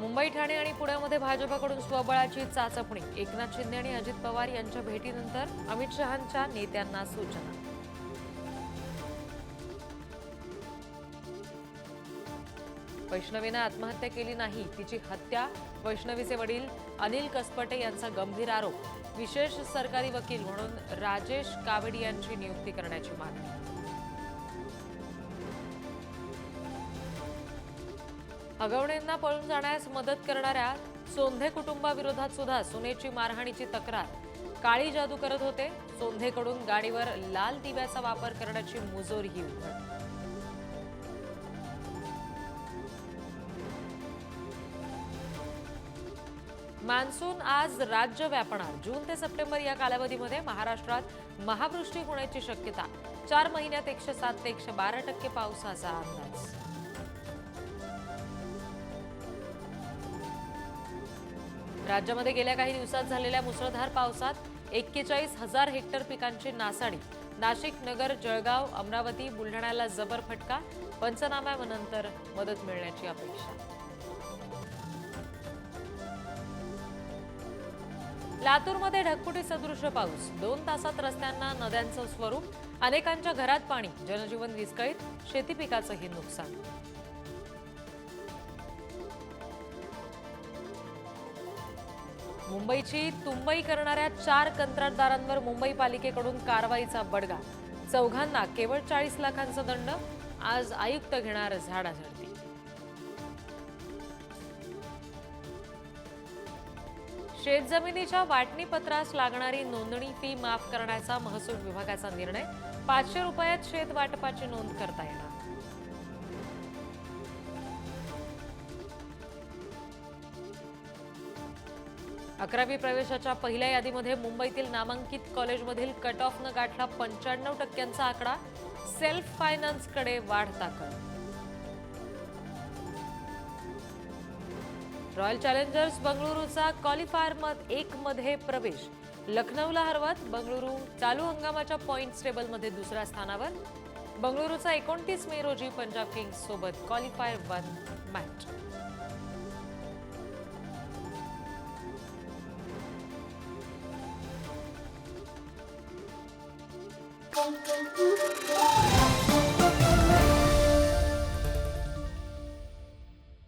मुंबई ठाणे आणि पुण्यामध्ये भाजपाकडून स्वबळाची चाचपणी. एकनाथ शिंदे आणि अजित पवार यांच्या भेटीनंतर अमित शहांच्या नेत्यांना सूचना. वैष्णवीनं आत्महत्या केली नाही तिची हत्या वैष्णवीचे वडील अनिल कसपटे यांचा गंभीर आरोप. विशेष सरकारी वकील म्हणून राजेश कावडी यांची नियुक्ती करण्याची मागणी. अगवणींना पळून जाण्यास मदत करणाऱ्या सोंधे कुटुंबाविरोधात सुद्धा सुनेची मारहाणीची तक्रार. काळी जादू करत होते. सोंधेकडून गाडीवर लाल दिव्याचा वापर करण्याची मुजोरही उघड. मान्सून आज राज्य व्यापणार. जून ते सप्टेंबर या कालावधीमध्ये महाराष्ट्रात महावृष्टी होण्याची शक्यता. चार महिन्यात एकशे सात ते एकशे बारा टक्के पावसाचा अंदाज. राज्यामध्ये गेल्या काही दिवसात झालेल्या मुसळधार पावसात एक्केचाळीस हजार हेक्टर पिकांची नासाडी. नाशिक नगर जळगाव अमरावती बुलढाण्याला जबर फटका. पंचनाम्यानंतर मदत मिळण्याची अपेक्षा. लातूरमध्ये ढगफुटी सदृश पाऊस. दोन तासात रस्त्यांना नद्यांचं स्वरूप अनेकांच्या घरात पाणी जनजीवन विस्कळीत शेती पिकाचंही नुकसान. मुंबईची तुंबई करणाऱ्या चार कंत्राटदारांवर मुंबई पालिकेकडून कारवाईचा बडगा. चौघांना केवळ चाळीस लाखांचा दंड आज आयुक्त घेणार झाडाझडती. शेतजमिनीच्या वाटणीपत्रास लागणारी नोंदणी फी माफ करण्याचा महसूल विभागाचा निर्णय. पाचशे रुपयात शेत वाटपाची नोंद करता येणार. अकरावी प्रवेशाच्या पहिल्या यादीमध्ये मुंबईतील नामांकित कॉलेजमधील कट ऑफनं गाठला पंच्याण्णव टक्क्यांचा आकडा. सेल्फ फायनान्सकडे वाढ ताकद. रॉयल चॅलेंजर्स बंगळुरूचा क्वालिफायर एक मध्ये प्रवेश. लखनौला हरवत बंगळुरू चालू हंगामाच्या पॉइंट्स टेबलमध्ये दुसऱ्या स्थानावर. बंगळुरूचा एकोणतीस मे रोजी पंजाब किंग्स सोबत qualifier one match pom, pom, pom.